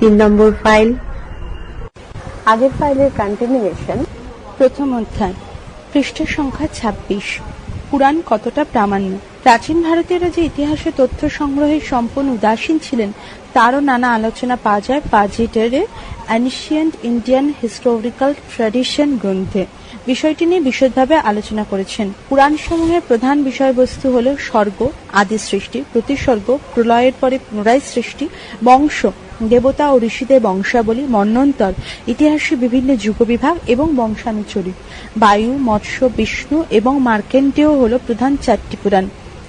তিন নম্বর ফাইল। আগের ফাইলের কন্টিনিউয়েশন প্রথম অধ্যায়, পৃষ্ঠের সংখ্যা ২৬ পুরাণ কতটা প্রামাণ্য? প্রাচীন ভারতীয়রা যে ইতিহাসে তথ্য সংগ্রহে সম্পূর্ণ উদাসীন ছিলেন, তারও নানা আলোচনা পাওয়া যায় পাজিটারে অ্যানিশিয়েন্ট ইন্ডিয়ান হিস্টোরিক্যাল ট্র্যাডিশন গ্রন্থে। বিষয়টি নিয়ে বিশদভাবে আলোচনা করেছেন। পুরাণ সমূহের প্রধান বিষয়বস্তু হল স্বর্গ আদি সৃষ্টি প্রতিসর্গ প্রলয়ের পরে পুনরায় সৃষ্টি, বংশ। দেবতা ও ঋষিদের বংশাবলী, মন্নন্তর, ইতিহাসে বিভিন্ন যুগবিভাগ এবং বংশানুচরী বায়ু, মৎস্য, বিষ্ণু এবং মার্কেন্টেও হল প্রধান চারটি পুরাণ।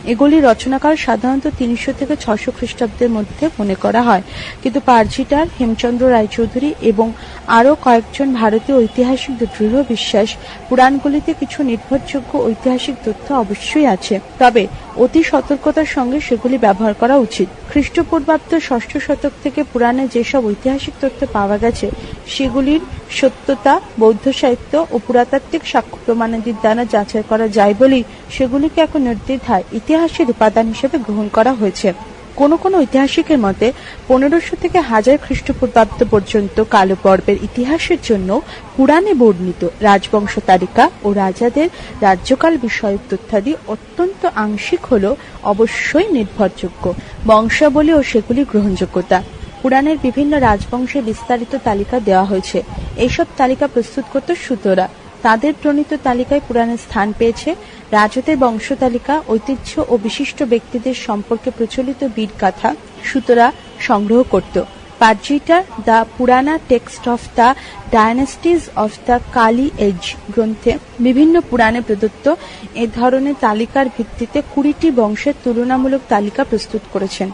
এগুলি রচনাকাল সাধারণত তিনশো থেকে ছশো খ্রিস্টাব্দের মধ্যে মনে করা হয়। কিন্তু পার্জিটার, হেমচন্দ্র রায়চৌধুরী এবং আরও কয়েকজন ভারতীয় ঐতিহাসিকদের দৃঢ় বিশ্বাস পুরাণগুলিতে কিছু নির্ভরযোগ্য ঐতিহাসিক তথ্য অবশ্যই আছে। তবে অতি সতর্কতার সঙ্গে সেগুলি ব্যবহার করা উচিত। খ্রিস্টপূর্বাব্দ ষষ্ঠ শতক থেকে পুরাণে যেসব ঐতিহাসিক তথ্য পাওয়া গেছে, সেগুলির সত্যতা, বৌদ্ধ সাহিত্য ও পুরাতাত্ত্বিক সাক্ষ্য প্রমাণাদির দ্বারা যাচাই করা যায় বলেই সেগুলিকে এখন নির্দ্বিধায় ইতিহাসের উপাদান হিসেবে গ্রহণ করা হয়েছে। কোনো কোনো ঐতিহাসিকের মতে পনেরোশো থেকে হাজার খ্রিস্টপূর্বাব্দ পর্যন্ত কালো পর্বের ইতিহাসের জন্য পুরাণে বর্ণিত রাজবংশ তালিকা ও রাজাদের রাজ্যকাল বিষয়ক তথ্যাদি অত্যন্ত আংশিক হল অবশ্যই নির্ভরযোগ্য বংশাবলী ও সেগুলি গ্রহণযোগ্যতা। পুরাণের বিভিন্ন রাজবংশের বিস্তারিত তালিকা দেওয়া হয়েছে। এইসব তালিকা প্রস্তুত করত সুতরা। তাদের প্রণীত তালিকায় পুরাণে স্থান পেয়েছে। রাজতের বংশ তালিকা, ঐতিহ্য ও বিশিষ্ট ব্যক্তিদের সম্পর্কে প্রচলিত বীর বীরগাথা সুতরা সংগ্রহ করত। Pargiter the Purana text of the dynasties of the Kali age গ্রন্থে বিভিন্ন পুরাণে প্রদত্ত এ ধরনের তালিকার ভিত্তিতে কুড়িটি বংশের তুলনামূলক তালিকা প্রস্তুত করেছেন।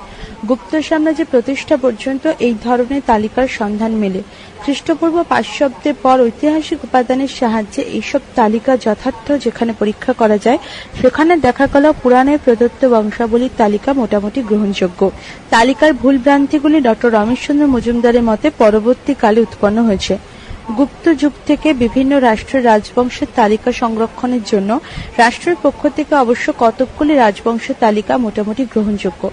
গুপ্ত সাম্রাজ্য প্রতিষ্ঠা পর্যন্ত এই ধরনের তালিকার সন্ধান মেলে। খ্রিস্টপূর্ব পাঁচশব্দের পর ঐতিহাসিক উপাদানের সাহায্যে এইসব তালিকা যথার্থ যেখানে পরীক্ষা করা যায়, সেখানে দেখা গেল পুরাণের প্রদত্ত বংশাবলীর তালিকা মোটামুটি গ্রহণযোগ্য। তালিকার ভুল ভ্রান্তিগুলি ডক্টর রমেশচন্দ্র মজুমদারের মতে পরবর্তীকালে উৎপন্ন হয়েছে। গুপ্ত যুগ থেকে বিভিন্ন রাষ্ট্রের রাজবংশের তালিকা সংরক্ষণের জন্য রাষ্ট্রের পক্ষ থেকে অবশ্য কতকগুলি রাজবংশের তালিকা মোটামুটি গ্রহণযোগ্য।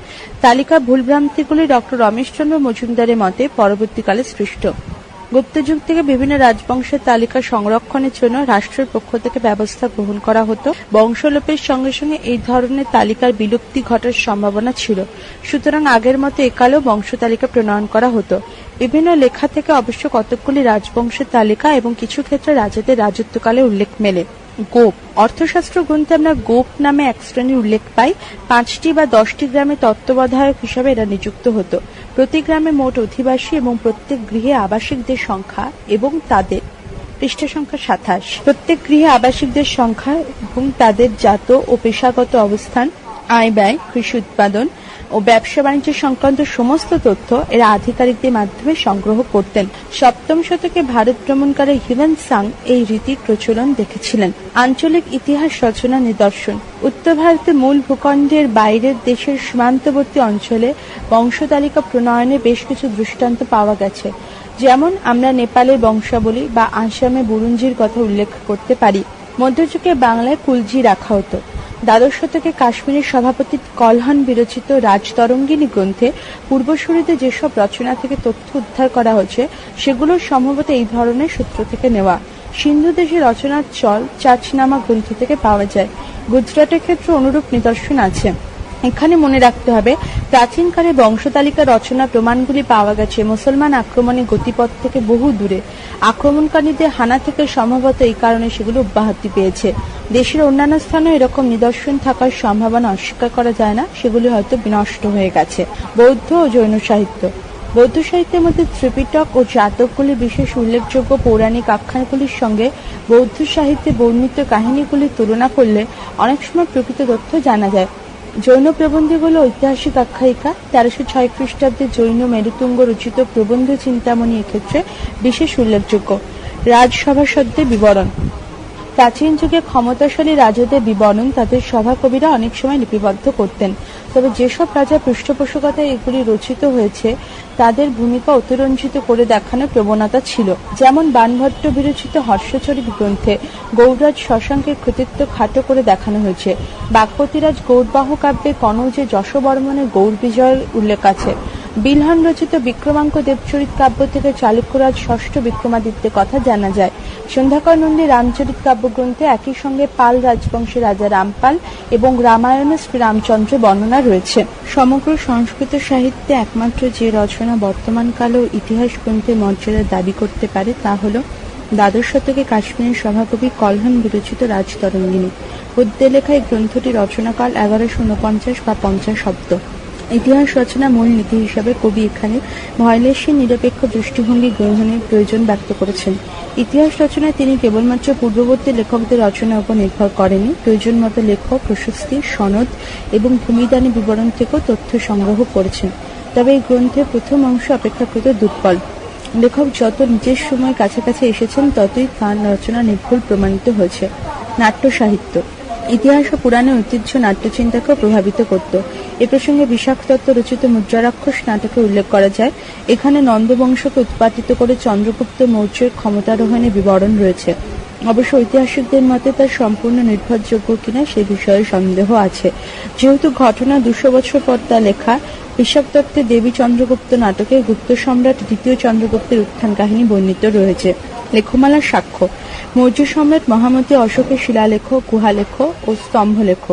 তালিকা ভুলভ্রান্তিগুলি ডক্টর রমেশচন্দ্র মজুমদারের মতে পরবর্তীকালে সৃষ্ট। গুপ্ত যুগ থেকে বিভিন্ন রাজবংশের তালিকা সংরক্ষণের জন্য রাষ্ট্রের পক্ষ থেকে ব্যবস্থা গ্রহণ করা হতো। বংশলোপের সঙ্গে সঙ্গে এই ধরনের তালিকার বিলুপ্তি ঘটার সম্ভাবনা ছিল। সুতরাং আগের মতো একালেও বংশ তালিকা প্রণয়ন করা হতো। বিভিন্ন লেখা থেকে অবশ্য কতকগুলি রাজবংশের তালিকা এবং কিছু ক্ষেত্রে রাজাদের রাজত্বকালে উল্লেখ মেলে। গোপ। অর্থশাস্ত্র গ্রন্থে আমরা গোপ নামে এক শ্রেণির উল্লেখ পাই। পাঁচটি বা দশটি গ্রামে তত্ত্বাবধায়ক হিসাবে এরা নিযুক্ত হতো। প্রতি গ্রামে মোট অধিবাসী এবং প্রত্যেক গৃহে আবাসিকদের সংখ্যা এবং তাদের পৃষ্ঠা সংখ্যা সাতাশ। প্রত্যেক গৃহে আবাসিকদের সংখ্যা এবং তাদের জাত ও পেশাগত অবস্থান, আয় ব্যয়, কৃষি উৎপাদন ও ব্যবসা বাণিজ্য সংক্রান্ত সমস্ত তথ্য এরা আধিকারিকদের মাধ্যমে সংগ্রহ করতেন। সপ্তম শতকে ভারত ভ্রমণকারী হিউয়েন সাং এই রীতির প্রচলন দেখেছিলেন। আঞ্চলিক ইতিহাস রচনা নিদর্শন। উত্তর ভারতের মূল ভূখণ্ডের বাইরের দেশের সীমান্তবর্তী অঞ্চলে বংশতালিকা প্রণয়নে বেশ কিছু দৃষ্টান্ত পাওয়া গেছে। যেমন আমরা নেপালের বংশাবলী বা আসামে বুরুঞ্জির কথা উল্লেখ করতে পারি। মধ্যযুগে বাংলায় কুলজি রাখা হতো। দ্বাদশ শতকে কাশ্মীরের সভাপতি কলহন বিরচিত রাজতরঙ্গিনী গ্রন্থে পূর্বসূরিতে যেসব রচনা থেকে তথ্য উদ্ধার করা হয়েছে, সেগুলো সম্ভবত এই ধরনের সূত্র থেকে নেওয়া। সিন্ধু দেশে রচনার চল চাচনামা গ্রন্থ থেকে পাওয়া যায়। গুজরাটের ক্ষেত্রে অনুরূপ নিদর্শন আছে। এখানে মনে রাখতে হবে, প্রাচীনকালে বংশতালিকা রচনা প্রমাণগুলি পাওয়া গেছে। মুসলমান আক্রমণের গতিপথ থেকে বহু দূরে। আক্রমণকারীদের হানা থেকে সম্ভবত এই কারণে সেগুলো অব্যাহতি পেয়েছে। দেশের অন্যান্য স্থানেও এরকম নিদর্শন থাকার সম্ভাবনা অস্বীকার করা যায় না, সেগুলি হয়তো বিনষ্ট হয়ে গেছে। বৌদ্ধ ও জৈন সাহিত্য। বৌদ্ধ সাহিত্যের মধ্যে ত্রিপিটক ও জাতকগুলি বিশেষ উল্লেখযোগ্য পৌরাণিক আখ্যানগুলির সঙ্গে বৌদ্ধ সাহিত্যে বর্ণিত কাহিনীগুলির তুলনা করলে অনেক সময় প্রকৃত তথ্য জানা যায়। জৈন প্রবন্ধগুলো ঐতিহাসিক আখ্যায়িকা। তেরোশো ছয় খ্রিস্টাব্দে জৈন মেরুতুঙ্গ রচিত প্রবন্ধ চিন্তামণি এক্ষেত্রে বিশেষ উল্লেখযোগ্য। রাজসভাসদের বিবরণ। প্রাচীন যুগে ক্ষমতাশালী রাজাদের বিবরণ তাদের সভা কবিরা অনেক সময় লিপিবদ্ধ করতেন। তবে যেসব রাজা পৃষ্ঠপোষকতায় এগুলি রচিত হয়েছে, তাদের ভূমিকা অতিরঞ্জিত করে দেখানোর প্রবণতা ছিল। যেমন বানভট্ট বিরচিত হর্ষচরিত গ্রন্থে গৌররাজ শশাঙ্কের কৃতিত্ব খাটো করে দেখানো হয়েছে। বাগপতিরাজ গৌরবাহ কাব্যে কনৌজে যশবর্মনের গৌর বিজয়ের উল্লেখ আছে। বিলহান রচিত বিক্রমাঙ্ক দেবচরিত কাব্য থেকে চালুক্যরাজ ষষ্ঠ বিক্রমাদিত্যের কথা জানা যায়। সন্ধ্যাকর নন্দী রামচরিত কাব্যগ্রন্থে একই সঙ্গে পাল রাজবংশের রাজা রামপাল এবং রামায়ণে শ্রীরামচন্দ্র বর্ণনা রয়েছে। সমগ্র সংস্কৃত সাহিত্যে একমাত্র যে রচনা বর্তমানকালেও ইতিহাস গ্রন্থে মর্যাদা দাবি করতে পারে তা হল দ্বাদশ শতকে কাশ্মীরের সভাকবি কলহন বিরচিত রাজতরঙ্গিনী। গদ্যে লেখা এই গ্রন্থটি রচনাকাল এগারোশো উনপঞ্চাশ বা পঞ্চাশ শব্দ। ইতিহাস রচনা মূল নীতি হিসাবে কবি এখানে ভয়লেশীয় নিরপেক্ষ দৃষ্টিভঙ্গি গ্রহণের প্রয়োজন ব্যক্ত করেছেন। ইতিহাস রচনায় তিনি কেবলমাত্র পূর্ববর্তী লেখকদের রচনার উপর নির্ভর করেনি প্রয়োজন মতো লেখক, প্রশস্তি, সনদ এবং ভূমিদানী বিবরণ থেকেও তথ্য সংগ্রহ করেছেন। তবে এই গ্রন্থের প্রথম অংশ অপেক্ষাকৃত দুর্বল। লেখক যত নিজের সময় কাছাকাছি এসেছেন, ততই তাঁর রচনা নির্ভুল প্রমাণিত হয়েছে। নাট্য সাহিত্য ইতিহাস ও পুরাণের ঐতিহ্য নাট্যচিন্তাকেও প্রভাবিত করত। এ প্রসঙ্গে বিশাখ রচিত মুদ্রারাক্ষস নাটকে উল্লেখ করা যায়, এখানে নন্দবংশকে উৎপাদিত করে চন্দ্রগুপ্ত মৌর্যের ক্ষমতারোহণের বিবরণ রয়েছে। অবশ্য ঐতিহাসিকদের মতে তার সম্পূর্ণ নির্ভরযোগ্য কিনা সে বিষয়ে সন্দেহ আছে। যেহেতু ঘটনা দুশো বছর পর তা লেখা বিশাখ দত্তের দেবী চন্দ্রগুপ্ত নাটকে গুপ্ত সম্রাট দ্বিতীয় চন্দ্রগুপ্তের উত্থান কাহিনী বর্ণিত রয়েছে। লেখমালার সাক্ষ্য, মৌর্য সম্রাট মহামতি অশোকের শিলালেখ, গুহালেখ ও স্তম্ভলেখ।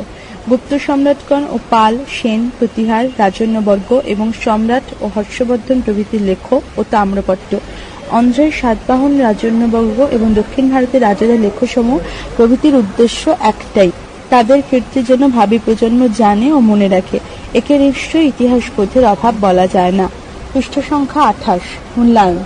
গুপ্ত সম্রাটগণ ও পাল, সেন, প্রতিহার, রাজন্যবর্গ এবং সম্রাট ও হর্ষবর্ধন প্রভৃতির লেখ ও তাম্রপট্ট। অন্ধ্রের সাতবাহন, রাজন্যবর্গ এবং দক্ষিণ ভারতের রাজাদের লেখসমূহ প্রভৃতির উদ্দেশ্য একটাই তাদের কীর্তি যেন ভাবি প্রজন্ম জানে ও মনে রাখে। একে নিশ্চয়ই ইতিহাস বোধের অভাব বলা যায় না। পৃষ্ঠ সংখ্যা আঠাশ। মূল্যায়ন।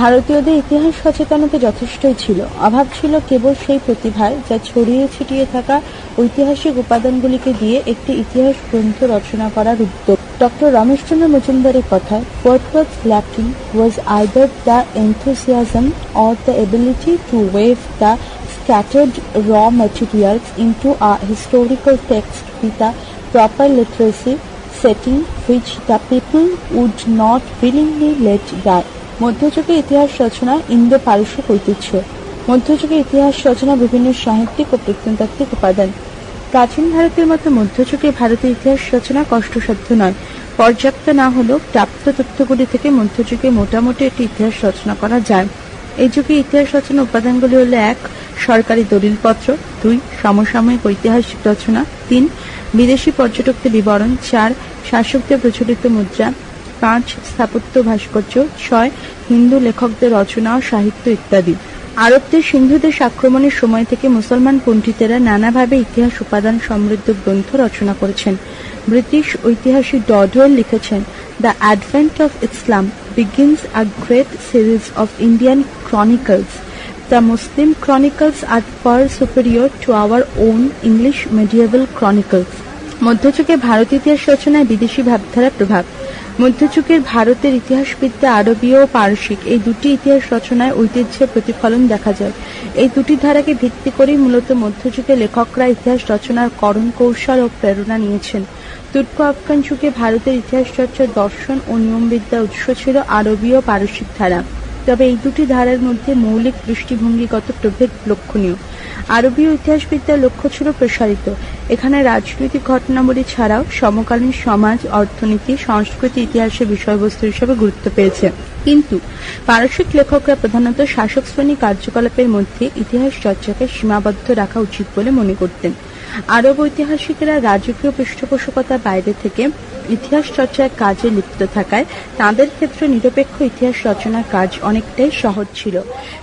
ভারতীয়দের ইতিহাস সচেতনতা যথেষ্টই ছিল। অভাব ছিল কেবল সেই প্রতিভায় যা ছড়িয়ে ছিটিয়ে থাকা ঐতিহাসিক উপাদানগুলিকে দিয়ে একটি ইতিহাস গ্রন্থ রচনা করার উদ্যোগ। ডক্টর রমেশচন্দ্র মজুমদারের কথায়, what was lacking was either the enthusiasm or the ability to weave the scattered raw materials into a historical text with a proper literacy setting, which the people would not willingly let die. মধ্যযুগে ইতিহাস রচনা Indo পারস্যিক ঐতিহ্য। মধ্যযুগে ইতিহাস রচনা বিভিন্ন সাহিত্যিক ও প্রত্নতাত্ত্বিক উপাদান। প্রাচীন ভারতের মতো মধ্যযুগে ভারতের ইতিহাস রচনা কষ্টসাধ্য নয়। পর্যাপ্ত না হলেও প্রাপ্ত তথ্যগুলি থেকে মধ্যযুগে মোটামুটি একটি ইতিহাস রচনা করা যায়। এই যুগে ইতিহাস রচনা উপাদানগুলি হলো এক সরকারি দলিলপত্র, দুই, সমসাময়িক ঐতিহাসিক রচনা, তিন, বিদেশি পর্যটকদের বিবরণ, চার, শাসকদের প্রচলিত মুদ্রা, পাঁচ, স্থাপত্য ভাস্কর্য, ছয়, হিন্দু লেখকদের রচনা ও সাহিত্য ইত্যাদি আরবদের সিন্ধুদের আক্রমণের সময় থেকে মুসলমান পণ্ডিতেরা নানাভাবে ইতিহাস উপাদান সমৃদ্ধ গ্রন্থ রচনা করেছেন ব্রিটিশ ঐতিহাসিক ডডওয়েল লিখেছেন, the advent of Islam begins a great series of Indian chronicles. The Muslim chronicles are far superior to our own English medieval chronicles. মধ্যযুগে ভারত ইতিহাস রচনায় বিদেশি ভাবধারার প্রভাব। মধ্যযুগের ভারতের ইতিহাসবিদ্যা আরবীয় ও পারসিক এই দুটি ইতিহাস রচনায় ঐতিহ্যের প্রতিফলন দেখা যায়। এই দুটি ধারাকে ভিত্তি করেই মূলত মধ্যযুগে লেখকরা ইতিহাস রচনার করণ কৌশল ও প্রেরণা নিয়েছেন। তুর্ক আফগান যুগে ভারতের ইতিহাস চর্চার দর্শন ও নিয়মবিদ্যার উৎস ছিল আরবীয় পারসিক ধারা। তবে এই দুটি ধারার মধ্যে মৌলিক দৃষ্টিভঙ্গিগত প্রভেদ লক্ষণীয়। আরবীয় ইতিহাসবিদ্যার লক্ষ্য ছিল প্রসারিত। এখানে রাজনৈতিক ঘটনাবলী ছাড়াও সমকালীন সমাজ, অর্থনীতি, সংস্কৃতি, ইতিহাসের বিষয়বস্তু হিসেবে গুরুত্ব পেয়েছে। কিন্তু পারসিক লেখকরা প্রধানত শাসক শ্রেণি কার্যকলাপের মধ্যে ইতিহাস চর্চাকে সীমাবদ্ধ রাখা উচিত বলে মনে করতেন। আরব ঐতিহাসিকেরা রাজকীয় পৃষ্ঠপোষকতার বাইরে থেকে ইতিহাস চর্চার কাজে লিপ্ত থাকায় তাদের ক্ষেত্রে নিরপেক্ষ ইতিহাস রচনার কাজ অনেকটাই সহজ ছিল।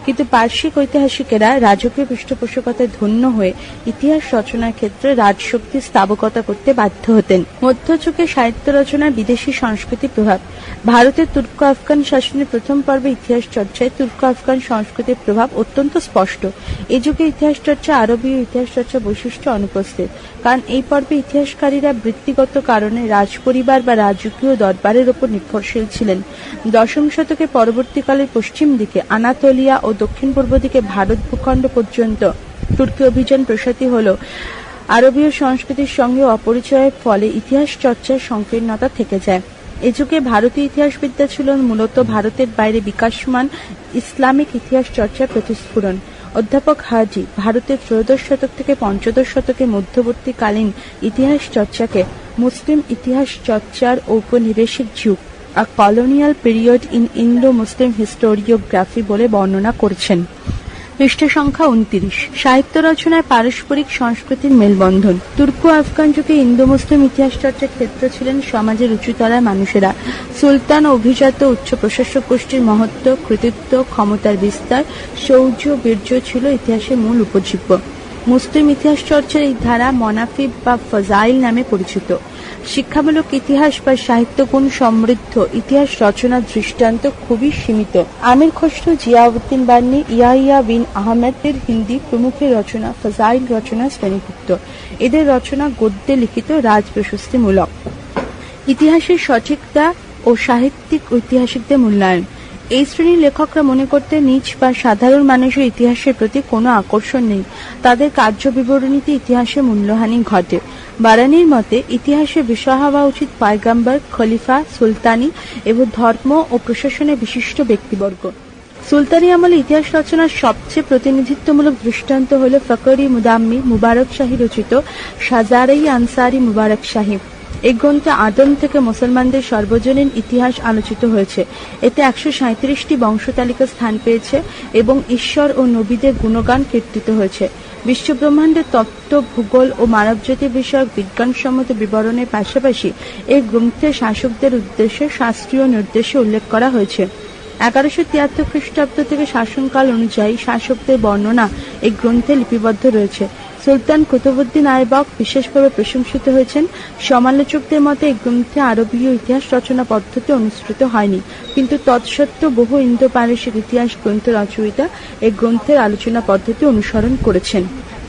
কিন্তু পার্শ্বিক ঐতিহাসিকেরা রাজকীয় পৃষ্ঠপোষকতায় ধন্য হয়ে ইতিহাস রচনার ক্ষেত্রে রাজশক্তি স্থাবকতা করতে বাধ্য হতেন। মধ্যযুগে সাহিত্য রচনায় বিদেশি সংস্কৃতি প্রভাব। ভারতের তুর্ক আফগান শাসনের প্রথম পর্বে ইতিহাস চর্চায় তুর্ক আফগান সংস্কৃতির প্রভাব অত্যন্ত স্পষ্ট। এই যুগে ইতিহাস চর্চা আরবীয় ইতিহাস চর্চা বৈশিষ্ট্য অনুপস্থিত। কারণ এই পর্বে ইতিহাসকারীরা বৃত্তিগত কারণে রাজপরিবার বা রাজকীয় দরবারের উপর নির্ভরশীল ছিলেন। দশম শতকে পরবর্তীকালের পশ্চিম দিকে আনাতোলিয়া ও দক্ষিণ পূর্ব দিকে ভারত ভূখণ্ড পর্যন্ত তুর্কি অভিযান প্রসারিত হল। আরবীয় সংস্কৃতির সঙ্গে অপরিচয়ের ফলে ইতিহাস চর্চার সংকীর্ণতা থেকে যায়। এ যুগে ভারতীয় ইতিহাসবিদ্যা ছিল মূলত ভারতের বাইরে বিকাশমান ইসলামিক ইতিহাস চর্চার প্রতিস্ফুরণ। অধ্যাপক হাজি, ভারতের ত্রয়োদশ শতক থেকে পঞ্চদশ শতকে মধ্যবর্তীকালীন ইতিহাস চর্চাকে মুসলিম ইতিহাস চর্চার ঔপনিবেশিক যুগ, a colonial period in Indo Muslim historiography বলে বর্ণনা করেছেন। পৃষ্ঠ সংখ্যা উনত্রিশ। সাহিত্য রচনায় পারস্পরিক সংস্কৃতির মেলবন্ধন। তুর্ক আফগান যুগে ইন্দো মুসলিম ইতিহাস চর্চার ক্ষেত্র ছিলেন সমাজের উঁচুতলার মানুষেরা। সুলতান অভিজাত উচ্চ প্রশাসক গোষ্ঠীর মহত্ব, কৃতিত্ব, ক্ষমতার বিস্তার, শৌর্য, বীর্য ছিল ইতিহাসের মূল উপজীব্য। মুসলিম ইতিহাস চর্চার এই ধারা মনাফিব বা ফজাইল নামে পরিচিত। শিক্ষামূলক ইতিহাস বা সাহিত্যগুণ সমৃদ্ধ ইতিহাস রচনার দৃষ্টান্ত খুবই সীমিত। আমির খসরু, জিয়াউদ্দিন বান্নি ইয়াহিয়া বিন আহমেদের হিন্দি প্রমুখের রচনা, ফজাইল রচনা শ্রেণীভুক্ত। এদের রচনা গদ্যে লিখিত রাজ প্রশস্তিমূলক ইতিহাসের সঠিকতা ও সাহিত্যিক ঐতিহাসিকদের মূল্যায়ন। এই শ্রেণির লেখকরা মনে করতে নিজ বা সাধারণ মানুষের ইতিহাসের প্রতি কোনো আকর্ষণ নেই। তাদের কার্য বিবরণীতে ইতিহাসে মূল্যহানি ঘটে। বারানির মতে, ইতিহাসে বিষয় হওয়া উচিত পায়গাম্বার, খলিফা, সুলতানি এবং ধর্ম ও প্রশাসনের বিশিষ্ট ব্যক্তিবর্গ। সুলতানি আমলে ইতিহাস রচনার সবচেয়ে প্রতিনিধিত্বমূলক দৃষ্টান্ত হল ফকরি মুদাম্মি মুবারক শাহী রচিত সাজারাই আনসারি মুবারক শাহী। এই গ্রন্থে আদম থেকে মুসলমানদের সর্বজনীন ইতিহাস আলোচিত হয়েছে। এতে একশো সাঁত্রিশটি বংশতালিকা স্থান পেয়েছে এবং ঈশ্বর ও নবীদের গুণগান কীর্তিত হয়েছে। বিশ্বব্রহ্মাণ্ডের তত্ত্ব, ভূগোল ও মানবজাতি বিষয়ক বিজ্ঞানসম্মত বিবরণের পাশাপাশি এই গ্রন্থে শাসকদের উদ্দেশ্যে শাস্ত্রীয় নির্দেশে উল্লেখ করা হয়েছে। এগারোশো তিয়াত্তর খ্রিস্টাব্দ থেকে শাসনকাল অনুযায়ী শাসকদের বর্ণনা এই গ্রন্থে লিপিবদ্ধ রয়েছে। সুলতান কুতুবুদ্দিন আইবক বিশেষভাবে প্রশংসিত হয়েছেন। সমালোচকদের মতে এই গ্রন্থে আরবীয় ইতিহাস রচনা পদ্ধতি অনুসৃত হয়নি। কিন্তু তৎসত্ত্বেও বহু ইন্দো পারসিক ইতিহাস গ্রন্থ রচয়িতা এই গ্রন্থের আলোচনা পদ্ধতি অনুসরণ করেছেন।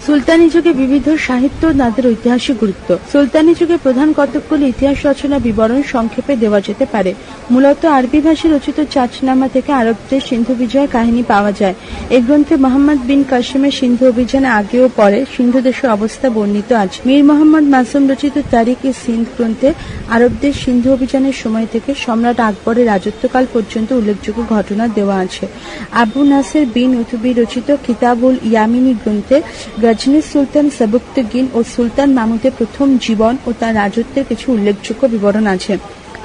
সুলতানি যুগে বিবিধ সাহিত্য তাদের ঐতিহাসিক গুরুত্ব। সুলতানি যুগে প্রধান কতকগুলি ইতিহাস রচনা বিবরণ সংক্ষেপে দেওয়া যেতে পারে। মূলত আরবি ভাষায় রচিত চাচনামা থেকে আরবদের সিন্ধু বিজয়ের কাহিনী পাওয়া যায়। এই গ্রন্থে মোহাম্মদ বিন কাসিমের সিন্ধু অভিযানে আগে ও পরে সিন্ধু দেশের অবস্থা বর্ণিত আছে। মীর মোহাম্মদ মাসুম রচিত তারিখ ই সিন্ধ গ্রন্থে আরবদের সিন্ধু অভিযানের সময় থেকে সম্রাট আকবরের রাজত্বকাল পর্যন্ত উল্লেখযোগ্য ঘটনা দেওয়া আছে। আবু নাসের বিন উতুবি রচিত কিতাবুল ইয়ামিনী গ্রন্থে গজনী সুলতান সবুক্তগিন ও সুলতান মামুদের প্রথম জীবন ও তার রাজত্বের কিছু উল্লেখযোগ্য বিবরণ আছে।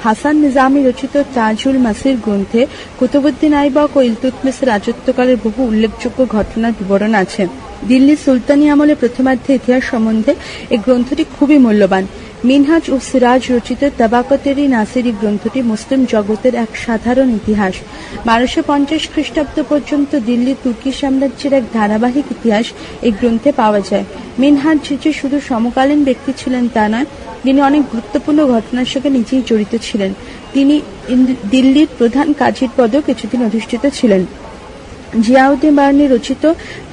হাসান নিজামী রচিত তাজুল মাসির গ্রন্থে কুতুবুদ্দিন আইবক ও ইলতুতমিসের রাজত্বকালের বহু উল্লেখযোগ্য ঘটনার বিবরণ আছে। দিল্লি সুলতানি আমলে প্রথমার্ধে ইতিহাস সম্বন্ধে এই গ্রন্থটি খুবই মূল্যবান। মিনহাজ ও সিরাজ রচিত তাবাকতেরি নাসিরি গ্রন্থটি মুসলিম জগতের এক সাধারণ ইতিহাস। বারোশো পঞ্চাশ খ্রিস্টাব্দ পর্যন্ত দিল্লি তুর্কি সাম্রাজ্যের এক ধারাবাহিক ইতিহাস এই গ্রন্থে পাওয়া যায়। মিনহাজ যে শুধু সমকালীন ব্যক্তি ছিলেন তা নয়, তিনি অনেক গুরুত্বপূর্ণ ঘটনার সঙ্গে নিজেই জড়িত ছিলেন। তিনি দিল্লির প্রধান কাজীর পদেও কিছুদিন অধিষ্ঠিত ছিলেন। জিয়াউদ্দিন বার্নি রচিত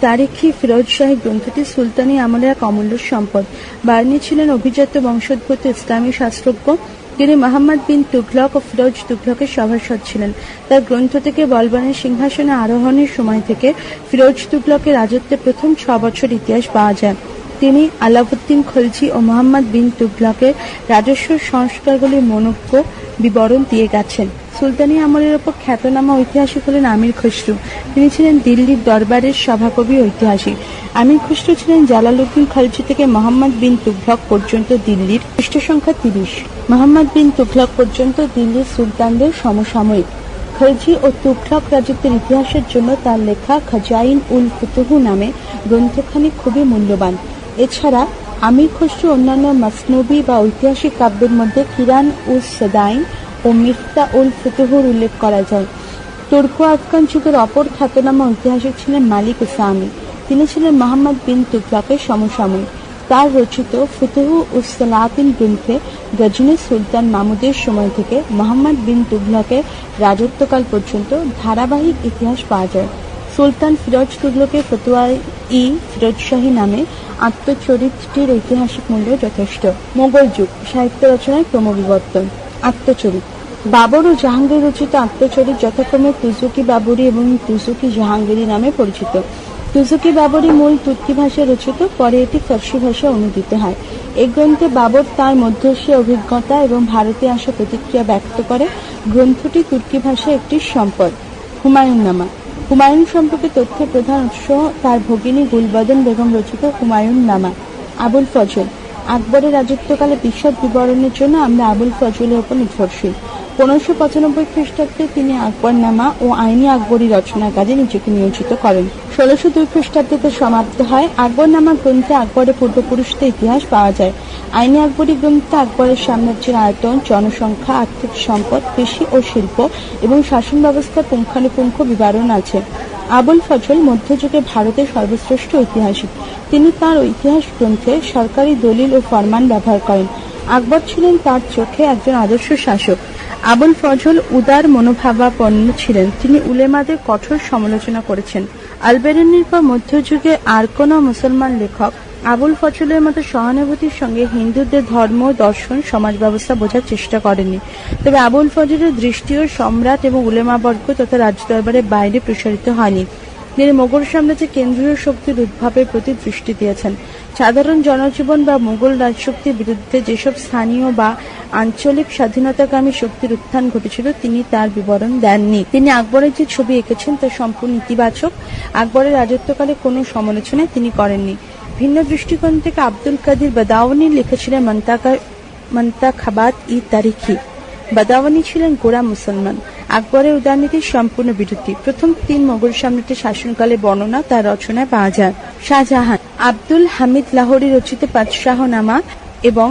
তারিখি ফিরোজ শাহী গ্রন্থটি সুলতানি আমলের এক অমূল্য সম্পদ। বার্নি ছিলেন অভিজাত বংশোদ্ভূত ইসলামী শাস্ত্রজ্ঞ। তিনি মোহাম্মদ বিন তুঘলক ও ফিরোজ তুঘলকের সভাসদ ছিলেন। তার গ্রন্থ থেকে বলবানের সিংহাসনে আরোহণের সময় থেকে ফিরোজ তুঘলকের রাজত্বের প্রথম ছ বছর ইতিহাস পাওয়া যায়। তিনি আলাউদ্দিন খলজি ও মোহাম্মদ বিন তুগলকের রাজস্ব সংস্কারগুলির মনোজ্ঞ বিবরণ দিয়ে গেছেন। সুলতানি আমলের ওপর খ্যাতনামা ঐতিহাসিক হলেন আমির খসরু। তিনি ছিলেন দিল্লির দরবারের সভাকবি ঐতিহাসিক। আমির খসরু ছিলেন জালালউদ্দিন খলজি থেকে মোহাম্মদ বিন তুগলক পর্যন্ত দিল্লির পৃষ্ঠ সংখ্যা তিরিশ। মোহাম্মদ বিন তুগলক পর্যন্ত দিল্লির সুলতানদের সমসাময়িক। খলজি ও তুগলক রাজত্বের ইতিহাসের জন্য তার লেখা খাজাইন উল ফুতুহু নামে গ্রন্থখানি খুবই মূল্যবান। এছাড়া আমির খসরু, অন্যান্য মাসনবী বা ঐতিহাসিক কাব্যের মধ্যে কিরান উস সদাইন ও মিফতা উল ফুতুহুর উল্লেখ করা যায়। তুর্ক আফগান যুগের অপর খ্যাতনামা ঐতিহাসিক ছিলেন মালিক ইসলামী তিনি ছিলেন মোহাম্মদ বিন তুগলকের সমসাময়িক। তার রচিত ফুতুহু উসলাতিন গ্রন্থে গজনী সুলতান মামুদের সময় থেকে মোহাম্মদ বিন তুগলকের রাজত্বকাল পর্যন্ত ধারাবাহিক ইতিহাস পাওয়া যায়। সুলতান ফিরোজ তুগলকের ফতুয়া ই ফিরোজ শাহী নামে আত্মচরিত্রটির ঐতিহাসিক মূল্য যথেষ্ট। মোগল যুগ, সাহিত্য রচনায় ক্রমবিবর্তন। আত্মচরিত বাবর ও জাহাঙ্গীর রচিত আত্মচরিত যথাক্রমে তুজুকি বাবরি এবং তুজুকি জাহাঙ্গীরি নামে পরিচিত। তুজুকি বাবরি মূল তুর্কি ভাষায় রচিত, পরে এটি ফার্সি ভাষায় অনুদিত হয়। এই গ্রন্থে বাবর তার মধ্যশীয় অভিজ্ঞতা এবং ভারতে আসা প্রতিক্রিয়া ব্যক্ত করে। গ্রন্থটি তুর্কি ভাষায় একটি সম্পদ, হুমায়ুন নামা। হুমায়ুন সম্পর্কে তথ্যের প্রধান উৎস তার ভগিনী গুলবদন বেগম রচিত হুমায়ুন নামা, আবুল ফজল। আকবরের রাজত্বকালে বিশদ বিবরণের জন্য আমরা আবুল ফজলের উপর নির্ভরশীল। পনেরোশো পঁচানব্বই খ্রিস্টাব্দে তিনি আকবরনামা ও আইনি আকবরী রচনার কাজে নিজেকে নিয়োজিত করেন। ষোলোশো দুই খ্রিস্টাব্দে সমাপ্ত হয়। আকবরনামা গ্রন্থে আকবরের পূর্বপুরুষদের ইতিহাস পাওয়া যায়। আইনি আকবরী গ্রন্থে আকবরের সাম্রাজ্যের আয়তন, জনসংখ্যা, আর্থিক সম্পদ, কৃষি ও শিল্প এবং শাসন ব্যবস্থার পুঙ্খানুপুঙ্খ বিবরণ আছে। আবুল ফজল মধ্যযুগে ভারতের সর্বশ্রেষ্ঠ ঐতিহাসিক। তিনি তার ইতিহাস গ্রন্থে সরকারি দলিল ও ফরমান ব্যবহার করেন। আকবর ছিলেন তার চোখে একজন আদর্শ শাসক। আবুল ফজল উদার মনোভাবাপন্ন ছিলেন। তিনি উলেমাদের কঠোর সমালোচনা করেছেন। আলবেরেনির পর মধ্যযুগে আর কোনো মুসলমান লেখক আবুল ফজলের মতো সহানুভূতির সঙ্গে হিন্দুদের ধর্ম, দর্শন, সমাজ ব্যবস্থা বোঝার চেষ্টা করেনি তবে আবুল ফজলের দৃষ্টিও সম্রাট এবং উলেমাবর্গ তথা রাজদরবারের বাইরে প্রসারিত হয়নি। তিনি মোগল সাম্রাজ্যে কেন্দ্রীয় শক্তির উদ্ভাবের প্রতি দৃষ্টি দিয়েছেন। সাধারণ জনজীবন বা মোগল রাজশক্তির বিরুদ্ধে যেসব স্থানীয় বা আঞ্চলিক স্বাধীনতাকামী শক্তির উত্থান ঘটেছিল, তিনি তার বিবরণ দেননি। তিনি আকবরের যে ছবি এঁকেছেন, তা সম্পূর্ণ ইতিবাচক। আকবরের রাজত্বকালে কোনো সমালোচনা তিনি করেননি। ভিন্ন দৃষ্টিকোণ থেকে আব্দুল কাদির বাদাওয়ানি লিখেছিলেন, মন্তাকা মন্তাখাবাত ই তারিখি। বাদাওয়ানি ছিলেন গোড়া মুসলমান। আকবরের উদারনীতির সম্পূর্ণ বিরোধী প্রথম তিন মোগল সম্রাটের শাসনকালে বর্ণনা তার রচনায় পাওয়া যায়। শাহজাহান, আব্দুল হামিদ লাহোরি রচিত বাদশাহনামা এবং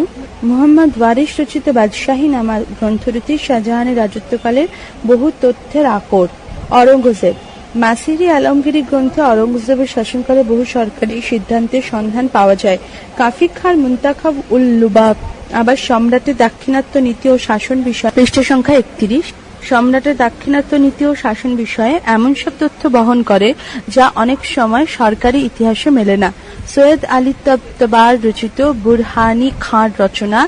মোহাম্মদ ওয়ারিস রচিত বাদশাহী নামা গ্রন্থ দুটি শাহজাহানের রাজত্বকালের বহু তথ্যের আকর। অরঙ্গজেব মাসিরি আলমগিরি গ্রন্থে অরঙ্গজেবের শাসনকালে বহু সরকারি সিদ্ধান্তের সন্ধান পাওয়া যায়। কাফিক খার মুন্তাখাব উল লুবাব আবার সম্রাটের দাক্ষিণাত্য নীতি ও শাসন বিষয় পৃষ্ঠ সংখ্যা একত্রিশ। সম্রাটের দাক্ষিণাত্য নীতি ও শাসন বিষয়ে এমন সব তথ্য বহন করে যা অনেক সময় সরকারি ইতিহাসে মেলে না। সৈয়দ আলী তবতবার রচিত বুরহানি খাঁর রচনা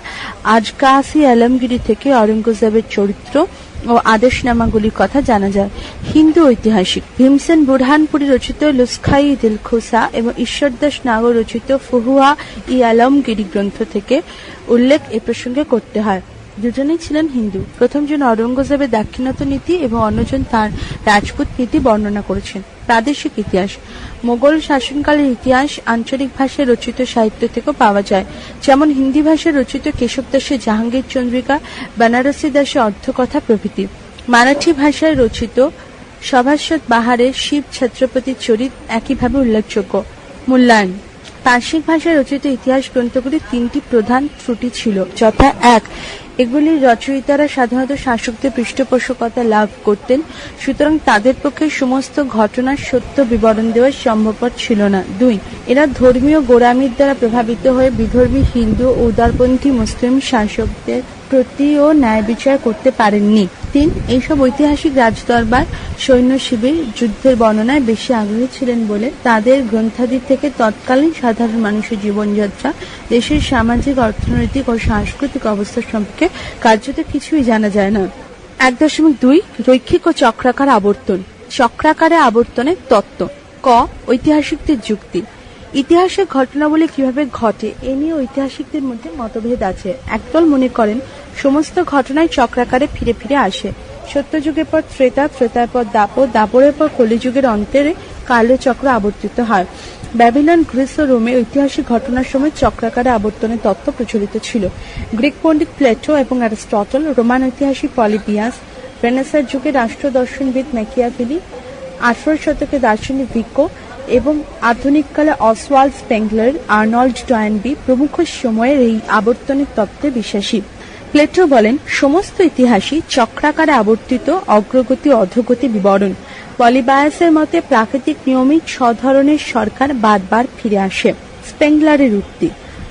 আজকাসি আলমগিরি থেকে অরঙ্গজেবের চরিত্র ও আদেশনামাগুলির কথা জানা যায়। হিন্দু ঐতিহাসিক ভীমসেন বুরহানপুরি রচিত লুসখাই দিলখোসা এবং ঈশ্বরদাস নাগর রচিত ফুহুয়া ই আলমগিরি গ্রন্থ থেকে উল্লেখ এ প্রসঙ্গে করতে হয়। দুজনেই ছিলেন হিন্দু। প্রথমজন অরঙ্গজেবের দাক্ষিণাত্য নীতি এবং অন্যজন তার রাজপুত নীতি বর্ণনা করেছেন। প্রাদেশিক ইতিহাস। মোগল শাসনকালের ইতিহাস আঞ্চলিক ভাষায় রচিত সাহিত্য থেকেও পাওয়া যায়। যেমন হিন্দি ভাষায় রচিত কেশব দাসের জাহাঙ্গীর চন্দ্রিকা, বেনারসি দাসের অর্থকথা প্রভৃতি। মারাঠি ভাষায় রচিত সভাসদ বাহারের শিব ছত্রপতির চরিত একইভাবে উল্লেখযোগ্য। মূল্যায়ন। পার্শ্বিক ভাষায় রচিত ইতিহাস গ্রন্থগুলির তিনটি প্রধান ত্রুটি ছিল। যথা এক এগুলির রচয়িতারা সাধারণত শাসকদের পৃষ্ঠপোষকতা লাভ করতেন, সুতরাং তাদের পক্ষে সমস্ত ঘটনার সত্য বিবরণ দেওয়া সম্ভবপর ছিল না। দুই, এরা ধর্মীয় গোড়ামির দ্বারা প্রভাবিত হয়ে বিধর্মী, হিন্দু ও উদারপন্থী, মুসলিম শাসকদের প্রতিও ন্যায় বিচার করতে পারেননি। তিন এইসব ঐতিহাসিক রাজদরবার, সৈন্য শিবির যুদ্ধের বর্ণনায় বেশি আগ্রহী ছিলেন বলে তাদের গ্রন্থাদি থেকে তৎকালীন সাধারণ মানুষের জীবনযাত্রা, দেশের সামাজিক, অর্থনৈতিক ও সাংস্কৃতিক অবস্থা সম্পর্কে কার্যত কিছুই জানা যায় না। এক দশমিক দুই, রৈখিক ও চক্রাকার আবর্তন। চক্রাকারে আবর্তনের তত্ত্ব। ক, ঐতিহাসিকদের যুক্তি। ইতিহাসের ঘটনাবলী কীভাবে ঘটে, এ নিয়ে ঐতিহাসিকদের মধ্যে মতভেদ আছে। একদল মনে করেন সমস্ত ঘটনায় চক্রাকারে ফিরে ফিরে আসে। সত্যযুগের পর ত্রেতা, ত্রেতার পর দাপর দাপরের পর কলিযুগের অন্তরে কালো চক্র আবর্তিত হয়। ব্যাবিলন, গ্রিস ও রোমে ঐতিহাসিক ঘটনার সময় চক্রাকারে আবর্তনের তত্ত্ব প্রচলিত ছিল। গ্রিক পণ্ডিত প্লেটো এবং অ্যারিস্টটল, রোমান ঐতিহাসিক পলিবিয়াস রেনেসার যুগে রাষ্ট্র দর্শনবিদ ম্যাকিয়াভেলি, আঠারো শতকে দার্শনিক ভিকো এবং আধুনিককালে অসওয়াল্ড স্পেংলার আর্নল্ড টয়েনবি প্রমুখ সময়ের এই আবর্তনের তত্ত্বে বিশ্বাসী। প্লেটো বলেন, সমস্ত ইতিহাসই চক্রাকারে আবর্তিত অগ্রগতি অধোগতি বিবরণ। পলিবায়াসের মতে প্রাকৃতিক নিয়মিক ধরনের সরকার বারবার ফিরে আসে। স্পেংলারের উক্তি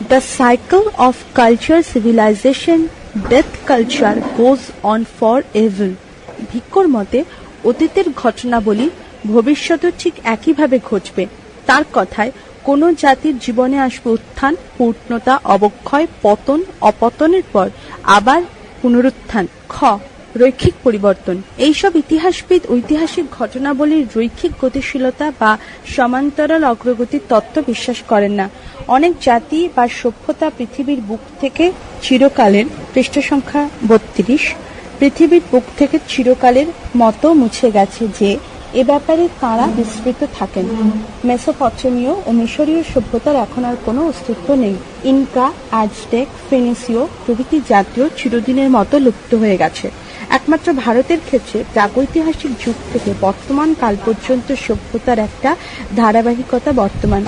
the cycle of culture civilization death culture goes on for ever ভিক্ষর মতে, অতীতের ঘটনাবলী ভবিষ্যতেও ঠিক একইভাবে ঘটবে। তার কথায়, কোনো জাতির জীবনে আসবে উত্থান, পূর্ণতা, অবক্ষয়, পতন, অপতনের পর আবার পুনরুত্থান, খ, রৈখিক পরিবর্তন। এইসব ইতিহাসবিদ ঐতিহাসিক ঘটনাবলীর রৈখিক গতিশীলতা বা সমান্তরাল অগ্রগতির তত্ত্ব বিশ্বাস করেন না। অনেক জাতি বা সভ্যতা পৃথিবীর বুক থেকে চিরকালের, পৃষ্ঠ সংখ্যা বত্রিশ, পৃথিবীর বুক থেকে চিরকালের মতো মুছে গেছে যে এ ব্যাপারে তাঁরা বিস্তৃত থাকেন? মেসোপটেমীয় ও মিশরীয় সভ্যতার এখন আর কোনো অস্তিত্ব নেই। ইনকা অ্যাজটেক ফিনিসীয় প্রভৃতি জাতীয় চিরদিনের মতো লুপ্ত হয়ে গেছে। একমাত্র ভারতের ক্ষেত্রে প্রাগৈতিহাসিক যুগ থেকে বর্তমান কাল পর্যন্ত সভ্যতার একটা ধারাবাহিকতা বর্তমান।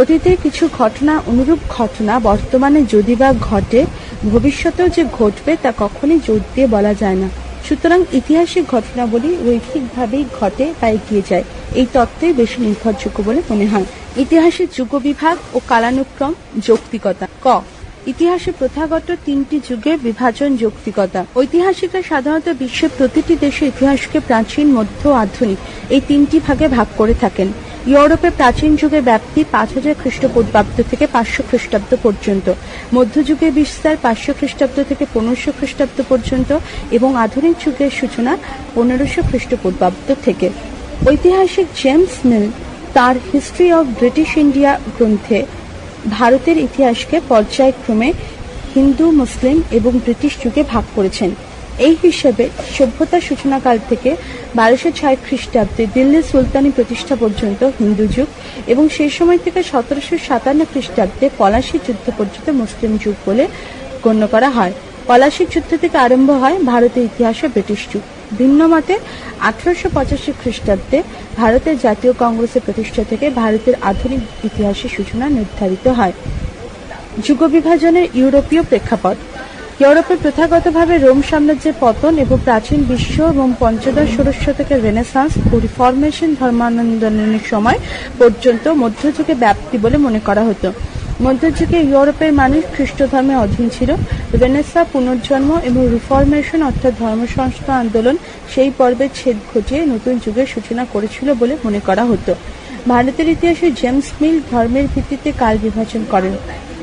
অতীতের কিছু ঘটনা অনুরূপ ঘটনা বর্তমানে যদি বা ঘটে, ভবিষ্যতেও যে ঘটবে তা কখনই জোর দিয়ে বলা যায় না। সুতরাং ইতিহাসিক ঘটনাবলী রৈখিকভাবেই ঘটে বা এগিয়ে যায়। এই তত্ত্বই বেশি নির্ভরযোগ্য বলে মনে হয়। ইতিহাসের যুগ বিভাগ ও কালানুক্রম, যৌক্তিকতা। ক ইতিহাসে প্রথাগত তিনটি যুগে বিভাজন যৌক্তিকতা। ঐতিহাসিকরা সাধারণত বিশ্বের প্রতিটি দেশের ইতিহাসকে প্রাচীন, মধ্য, আধুনিক এই তিনটি ভাগে ভাগ করে থাকেন। ইউরোপে প্রাচীন যুগের ব্যাপ্তি পাঁচ হাজার খ্রিস্টপূর্বাব্দ থেকে পাঁচশো খ্রিস্টাব্দ পর্যন্ত মধ্যযুগের বিস্তার পাঁচশো খ্রিস্টাব্দ থেকে পনেরোশো খ্রিস্টাব্দ পর্যন্ত এবং আধুনিক যুগের সূচনা পনেরোশো খ্রিস্টপূর্বাব্দ থেকে। ঐতিহাসিক জেমস মিল তার হিস্ট্রি অফ ব্রিটিশ ইন্ডিয়া গ্রন্থে ভারতের ইতিহাসকে পর্যায়ক্রমে হিন্দু, মুসলিম এবং ব্রিটিশ যুগে ভাগ করেছেন। এই হিসেবে সভ্যতার সূচনাকাল থেকে বারোশো ছয় খ্রিস্টাব্দে দিল্লি সুলতানি প্রতিষ্ঠা পর্যন্ত হিন্দু যুগ এবং সেই সময় থেকে সতেরোশো সাতান্ন খ্রিস্টাব্দে পলাশী যুদ্ধ পর্যন্ত মুসলিম যুগ বলে গণ্য করা হয়। পলাশীর যুদ্ধ থেকে আরম্ভ হয় ভারতের ইতিহাসে ব্রিটিশ যুগ। ভিন্ন মতে, আঠারোশো পঁচাশি খ্রিস্টাব্দে ভারতের জাতীয় কংগ্রেসের প্রতিষ্ঠা থেকে ভারতের আধুনিক ইতিহাসের সূচনা নির্ধারিত হয়। যুগ বিভাজনের ইউরোপীয় প্রেক্ষাপট। ইউরোপে প্রথাগতভাবে রোম সাম্রাজ্যের পতন এবং প্রাচীন বিশ্ব এবং পঞ্চদশ ষোড়শ শতকের রেনেসান্স ও রিফরমেশন ধর্মানন্দনের সময় পর্যন্ত মধ্যযুগে ব্যাপ্তি বলে মনে করা হতো। মধ্যযুগে ইউরোপের মানুষ খ্রিস্ট ধর্মে অধীন ছিল। রেনেসা পুনর্জন্ম এবং রিফরমেশন অর্থাৎ ধর্ম সংস্কার আন্দোলন সেই পর্বের ছেদ ঘটিয়ে নতুন যুগের সূচনা করেছিল বলে মনে করা হতো। ভারতের ইতিহাসে জেমস মিল ধর্মের ভিত্তিতে কাল বিভাজন করেন।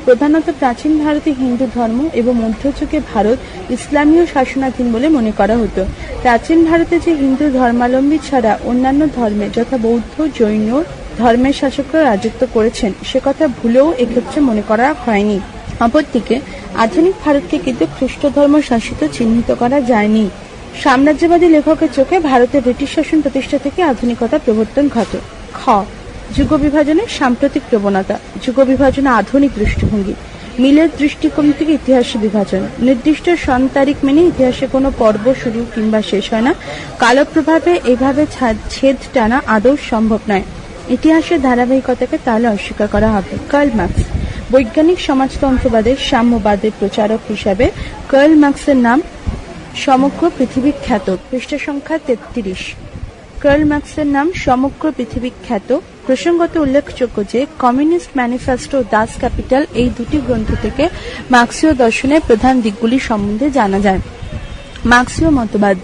প্রধানত প্রাচীন ভারতে হিন্দু ধর্ম এবং মধ্যযুগে ভারত ইসলামীয় শাসনাধীন বলে মনে করা হতো। প্রাচীন ভারতে যে হিন্দু ধর্মাবলম্বী ছাড়া অন্যান্য ধর্মে, যথা বৌদ্ধ, জৈন ধর্মের শাসকরা রাজত্ব করেছেন, সে কথা ভুলেও এক্ষেত্রে মনে করা হয়নি। অপরদিকে, আধুনিক ভারতকে কিন্তু খ্রিস্ট ধর্ম শাসিত চিহ্নিত করা যায়নি। সাম্রাজ্যবাদী লেখকের চোখে ভারতে ব্রিটিশ শাসন প্রতিষ্ঠা থেকে আধুনিকতা প্রবর্তন ঘটে। খ. যুগ বিভাজনের সাম্প্রতিক প্রবণতা। যুগ বিভাজনে আধুনিক দৃষ্টিভঙ্গি। মিলের দৃষ্টিকোণ থেকে ইতিহাসে বিভাজন। নির্দিষ্ট সন তারিখ মেনে ইতিহাসে কোনো পর্ব, শুরু কিংবা শেষ হয় না। কালপ্রভাবে এভাবে ছেদ টানা আদৌ সম্ভব নয়। ইতিহাসের ধারাবাহিকতাকে তাহলে অস্বীকার করা হবে। Karl Marx. বৈজ্ঞানিক সমাজতন্ত্রবাদের সাম্যবাদের প্রচারক হিসাবে কার্ল মার্কসের নাম সমগ্র পৃথিবী খ্যাত পৃষ্ঠা সংখ্যা তেত্রিশ। কার্ল মার্কসের নাম সমগ্র পৃথিবী খ্যাত, প্রসঙ্গত উল্লেখযোগ্য যে কমিউনিস্ট ম্যানিফেস্টো দাস ক্যাপিটাল এই দুটি গ্রন্থ থেকে মার্ক্সীয় দর্শনের প্রধান দিকগুলি সম্বন্ধে জানা যায়। মার্ক্সীয় মতবাদ।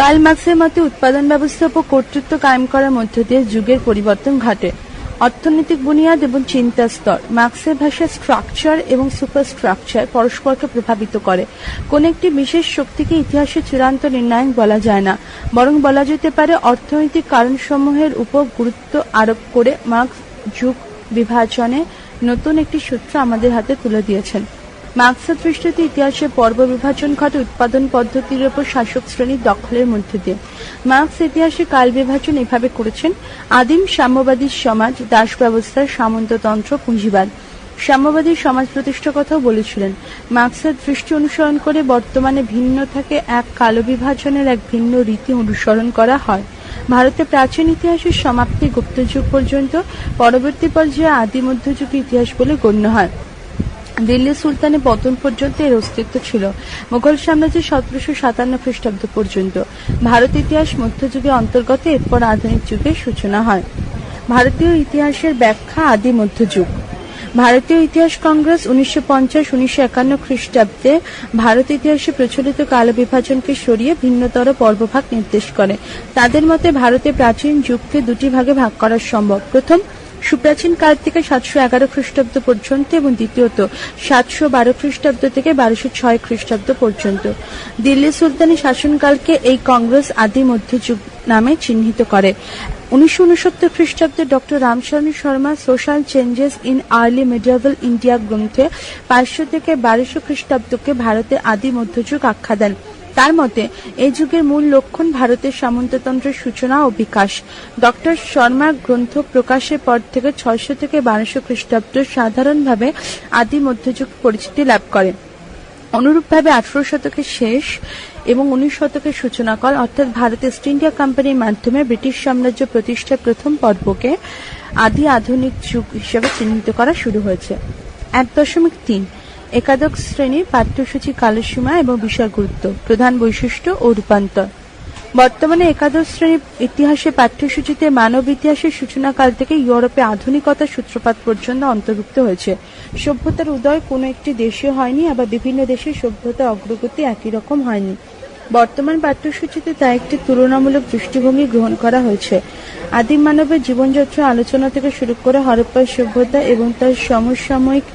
কার্ল মার্কসের মতে উৎপাদন ব্যবস্থার উপর কর্তৃত্ব কায়েম করার মধ্য দিয়ে যুগের পরিবর্তন ঘটে। অর্থনৈতিক বুনিয়াদ এবং চিন্তা স্তর। মার্ক্সের ভাষায় স্ট্রাকচার এবং সুপার স্ট্রাকচার পরস্পরকে প্রভাবিত করে। কোন একটি বিশেষ শক্তিকে ইতিহাসে চূড়ান্ত নির্ণায়ক বলা যায় না। বরং বলা যেতে পারে অর্থনৈতিক কারণসমূহের উপর গুরুত্ব আরোপ করে মার্কস যুগ বিভাজনে নতুন একটি সূত্র আমাদের হাতে তুলে দিয়েছেন। মার্ক্সের দৃষ্টিতে ইতিহাসে পর্ব বিভাজন ঘটে উৎপাদন পদ্ধতির উপর শাসক শ্রেণির দখলের মধ্যে দিয়ে। মার্ক্স ইতিহাসে কাল বিভাজন এভাবে করেছেন, আদিম সাম্যবাদী সমাজ, দাস ব্যবস্থার সামন্ততন্ত্র, পুঁজিবাদ। সাম্যবাদী সমাজ প্রতিষ্ঠার কথাও বলেছিলেন। মার্ক্সের দৃষ্টি অনুসরণ করে বর্তমানে ভিন্ন থাকে এক কালো বিভাজনের এক ভিন্ন রীতি অনুসরণ করা হয়। ভারতে প্রাচীন ইতিহাসের সমাপ্তি গুপ্তযুগ পর্যন্ত পরবর্তী পর্যায়ে আদি মধ্যযুগ ইতিহাস বলে গণ্য হয়। দিল্লি সুলতানের পতন পর্যন্ত এর অস্তিত্ব ছিল। মুঘল সাম্রাজ্য সতেরোশো সাতান্ন খ্রিস্টাব্দ পর্যন্ত। ভারত ইতিহাস মধ্যযুগে অন্তর্গত, এরপর আধুনিক যুগের সূচনা হয়। ভারতীয় ইতিহাসের ব্যাখ্যা আদি মধ্যযুগ। ভারতীয় ইতিহাস কংগ্রেস উনিশশো পঞ্চাশ, উনিশশো একান্ন খ্রিস্টাব্দে ভারত ইতিহাসে প্রচলিত কাল বিভাজনকে সরিয়ে ভিন্নতর পর্বভাগ নির্দেশ করে। তাদের মতে, ভারতে প্রাচীন যুগকে দুটি ভাগে ভাগ করা সম্ভব। প্রথম সুপ্রাচীন কাল থেকে সাতশো এগারো খ্রিস্টাব্দ পর্যন্ত এবং দ্বিতীয়ত সাতশো বারো খ্রিস্টাব্দ থেকে বারোশো ছয় খ্রিস্টাব্দ পর্যন্ত। দিল্লি সুলতানি শাসনকালকে এই কংগ্রেস আদি মধ্যযুগ নামে চিহ্নিত করে। উনিশশো উনসত্তর খ্রিস্টাব্দে doctor Ram Sharan Sharma social changes in early medieval India গ্রন্থে পাঁচশো থেকে বারোশো খ্রিস্টাব্দকে ভারতে আদি মধ্যযুগ আখ্যা দেন। তার মতে, এই যুগের মূল লক্ষণ ভারতের সামন্ততন্ত্রের সূচনা ও বিকাশ। ডক্টর শর্মার গ্রন্থ প্রকাশের পর থেকে ছয়শো থেকে বারোশো খ্রিস্টাব্দ সাধারণভাবে আদি মধ্যযুগ পরিচিতি লাভ করে। অনুরূপভাবে আঠারো শতকের শেষ এবং উনিশ শতকের সূচনাকাল, অর্থাৎ ভারত ইস্ট ইন্ডিয়া কোম্পানির মাধ্যমে ব্রিটিশ সাম্রাজ্য প্রতিষ্ঠার প্রথম পর্বকে আদি আধুনিক যুগ হিসেবে চিহ্নিত করা শুরু হয়েছে। এক দশমিক তিন একাদশ শ্রেণির পাঠ্যসূচি কালসীমা এবং বিষয় গুরুত্ব, প্রধান বৈশিষ্ট্য ও রূপান্তর। বর্তমানে একাদশ শ্রেণির ইতিহাসে পাঠ্যসূচিতে মানব ইতিহাসের সূচনাকাল থেকে ইউরোপে আধুনিকতার সূত্রপাত পর্যন্ত অন্তর্ভুক্ত হয়েছে। সভ্যতার উদয় কোনো একটি দেশে হয়নি, আবার বিভিন্ন দেশের সভ্যতা অগ্রগতি একই রকম হয়নি। বর্তমান পাঠ্যসূচিতে তা একটি তুলনামূলক দৃষ্টিভঙ্গি গ্রহণ করা হয়েছে। আদিম মানবের জীবনযাত্রা আলোচনা থেকে শুরু করে হরপ্পার সভ্যতা এবং তার সমসাময়িক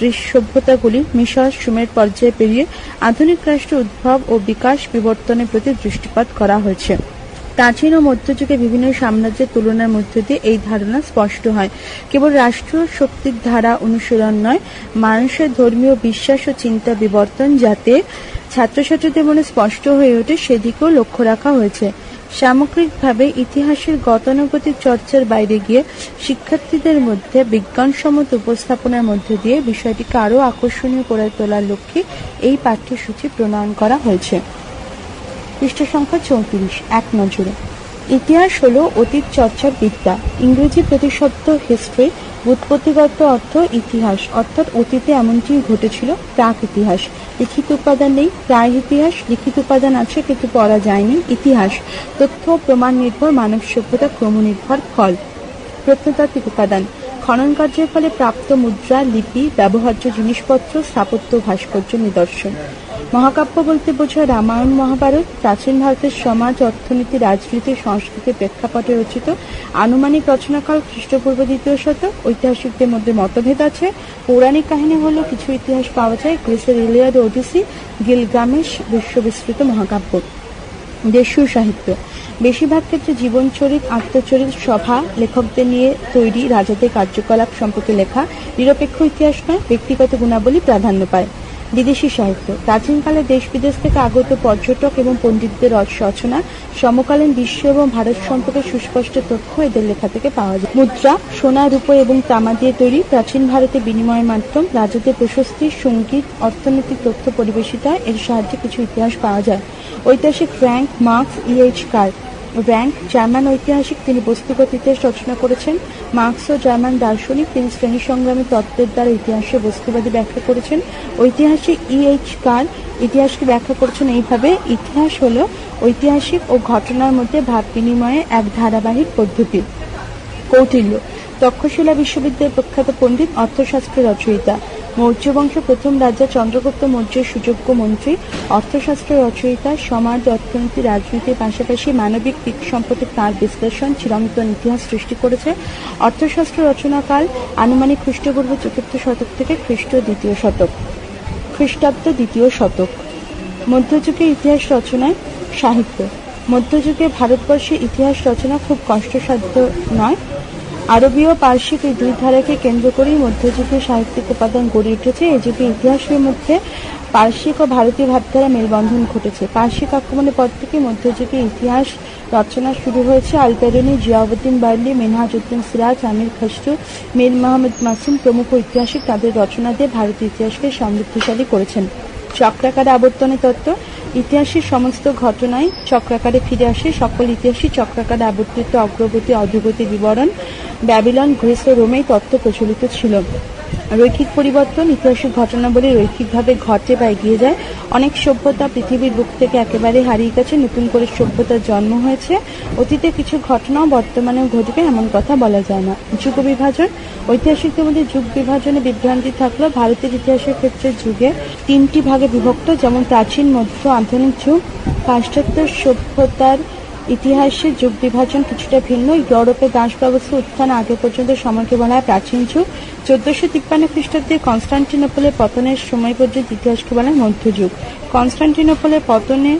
দৃশ্য সভ্যতাগুলি মিশর, সুমের পর্যায়ে পেরিয়ে আধুনিক রাষ্ট্র উদ্ভব ও বিকাশ বিবর্তনের প্রতি দৃষ্টিপাত করা হয়েছে। প্রাচীন ও মধ্যযুগে বিভিন্ন সাম্রাজ্যের তুলনার মধ্য দিয়ে এই ধারণা স্পষ্ট হয়। কেবল রাষ্ট্রীয় শক্তির ধারা অনুশীলন নয়, মানুষের ধর্মীয় বিশ্বাস ও চিন্তা বিবর্তন যাতে ছাত্রছাত্রীদের মনে স্পষ্ট হয়ে ওঠে, সেদিকেও লক্ষ্য রাখা হয়েছে। সামগ্রিকভাবে ইতিহাসের গতানুগতিক চর্চার বাইরে গিয়ে শিক্ষার্থীদের মধ্যে বিজ্ঞানসম্মত উপস্থাপনার মধ্যে দিয়ে বিষয়টিকে আরও আকর্ষণীয় করে তোলার লক্ষ্যে এই পাঠ্যসূচি প্রণয়ন করা হয়েছে। পৃষ্ঠ সংখ্যা চৌত্রিশ, এক নজরে। ইতিহাস হলো অতীত চর্চার বিদ্যা ইংরেজি প্রতিশব্দ হিস্ট্রি উৎপত্তিগত অর্থ ইতিহাস, অর্থাৎ অতীতে এমনটি ঘটেছিল, প্রাক ইতিহাস। লিখিত উপাদান নেই, প্রায় ইতিহাস, লিখিত উপাদান আছে, কিন্তু পড়া যায়নি। ইতিহাস, তথ্য, প্রমাণ নির্ভর, মানব সভ্যতা ক্রমনির্ভর ফল। প্রত্নতাত্ত্বিক উপাদান খনন কার্যের ফলে প্রাপ্ত মুদ্রা, লিপি, ব্যবহার্য জিনিসপত্র, স্থাপত্য ভাস্কর্য নিদর্শন। মহাকাব্য বলতে বোঝায় রামায়ণ মহাভারত, প্রাচীন ভারতের সমাজ, অর্থনীতি, রাজনীতি, সংস্কৃতির প্রেক্ষাপটে রচিত। আনুমানিক রচনাকাল খ্রিস্টপূর্ব দ্বিতীয় শতক। ঐতিহাসিকদের মধ্যে মতভেদ আছে। পৌরাণিক কাহিনী হলো কিছু ইতিহাস পাওয়া যায়। গ্রিসের ইলিয়াড ওডিসি, গিলগামেশ বিশ্ববিস্তৃত মহাকাব্য। দেশীয় সাহিত্য। বেশিরভাগ ক্ষেত্রে জীবনচরিত, আত্মচরিত সভা লেখকদের নিয়ে তৈরি রাজাদের কার্যকলাপ সম্পর্কে লেখা নিরপেক্ষ ইতিহাস নয়, ব্যক্তিগত গুণাবলী প্রাধান্য পায়। বিদেশি সাহিত্য। প্রাচীনকালে দেশ বিদেশ থেকে আগত পর্যটক এবং পণ্ডিতদের রচ- রচনা, সমকালীন বিশ্ব এবং ভারত সম্পর্কে সুস্পষ্ট তথ্য এদের লেখা থেকে পাওয়া যায়। মুদ্রা, সোনা, রূপো এবং তামা দিয়ে তৈরি প্রাচীন ভারতে বিনিময়ের মাধ্যম, রাজাদের প্রশস্তি, সংগীত, অর্থনৈতিক তথ্য পরিবেশিত, এর সাহায্যে কিছু ইতিহাস পাওয়া যায়। ঐতিহাসিক Frank, Marx EH Carr. Ranke German ঐতিহাসিক তিনি বস্তুগত ইতিহাস রচনা করেছেন। মার্কসও জার্মান দার্শনিক তিনি শ্রেণি সংগ্রামী তত্ত্বের দ্বারা ইতিহাসে বস্তুবাদী ব্যাখ্যা করেছেন। ঐতিহাসিক ইএইচ কার ইতিহাসকে ব্যাখ্যা করেছেন এইভাবে, ইতিহাস হল ঐতিহাসিক ও ঘটনার মধ্যে ভাব বিনিময়ে এক ধারাবাহিক পদ্ধতি। কৌটিল্য, তক্ষশিলা বিশ্ববিদ্যালয়ের প্রখ্যাত পণ্ডিত, অর্থশাস্ত্রের রচয়িতা। মৌর্য বংশ প্রথম রাজা চন্দ্রগুপ্ত মৌর্যের সুযোগ্য মন্ত্রী, অর্থশাস্ত্র রচয়িতা, সমাজ, অর্থনীতি, রাজনীতির পাশাপাশি মানবিক দিক সম্পর্কে তাঁর বিশ্লেষণ চিরন্তন ইতিহাস সৃষ্টি করেছে। অর্থশাস্ত্র রচনাকাল আনুমানিক খ্রিস্টপূর্ব চতুর্থ শতক থেকে খ্রিস্ট দ্বিতীয় শতক, খ্রিস্টাব্দ দ্বিতীয় শতক। মধ্যযুগে ইতিহাস রচনায় সাহিত্য। মধ্যযুগে ভারতবর্ষে ইতিহাস রচনা খুব কষ্টসাধ্য নয়। আরবীয় পার্শ্বিক এই দুই ধারাকে কেন্দ্র করেই মধ্যযুগীয় সাহিত্যিক উপাদান গড়ে উঠেছে। এই যুগে ইতিহাসের মধ্যে পার্শ্বিক ও ভারতীয় ভাবধারা মেলবন্ধন ঘটেছে। পার্শ্বিক আক্রমণের পর থেকে মধ্যযুগে ইতিহাস রচনা শুরু হয়েছে। আলবেরুনি, জিয়াউদ্দিন বার্লি মেনহাজ উদ্দিন সিরাজ, আমির খসরু মীর মোহাম্মদ মাসুম প্রমুখ ঐতিহাসিক তাদের রচনা দিয়ে ভারতীয় ইতিহাসকে সমৃদ্ধিশালী করেছেন। চক্রাকারে আবর্তনের তত্ত্ব, ইতিহাসের সমস্ত ঘটনায় চক্রাকারে ফিরে আসে সকল ইতিহাসই চক্রাকারে আবর্তিত অগ্রগতি, অধোগতি, বিবরণ ব্যাবিলন গ্রিস ও রোমেই তত্ত্ব প্রচলিত ছিল। রৈখিক পরিবর্তন ইতিহাসের ঘটনাবলী রৈখিকভাবে ঘটে বা এগিয়ে যায়। অনেক সভ্যতা পৃথিবীর বুক থেকে একেবারে হারিয়ে গেছে, নতুন করে সভ্যতার জন্ম হয়েছে। অতীতে কিছু ঘটনাও বর্তমানেও ঘটবে, এমন কথা বলা যায় না। যুগ বিভাজন ঐতিহাসিকদের মধ্যে যুগ বিভাজনে বিভ্রান্তি থাকলেও ভারতের ইতিহাসের ক্ষেত্রে যুগে তিনটি ভাগে বিভক্ত, যেমন প্রাচীন, মধ্য, আধুনিক যুগ। পাশ্চাত্য সভ্যতার ইতিহাসের যুগ বিভাজন কিছুটা ভিন্ন। ইউরোপে দাস ব্যবস্থা উত্থান আগে পর্যন্ত সময়কে বলা হয় প্রাচীন যুগ। চোদ্দশো তিপ্পান্ন খ্রিস্টাব্দে কনস্টান্টিনোপলের পতনের সময় পর্যন্ত ইতিহাসকে বলা হয় মধ্যযুগ কনস্টান্টিনোপলের পতনে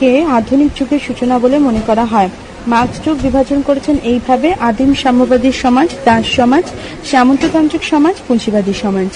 কে আধুনিক যুগের সূচনা বলে মনে করা হয়। মার্কস যুগ বিভাজন করেছেন এইভাবে, আদিম সাম্যবাদী সমাজ, দাস সমাজ, সামন্ততান্ত্রিক সমাজ, পুঁজিবাদী সমাজ।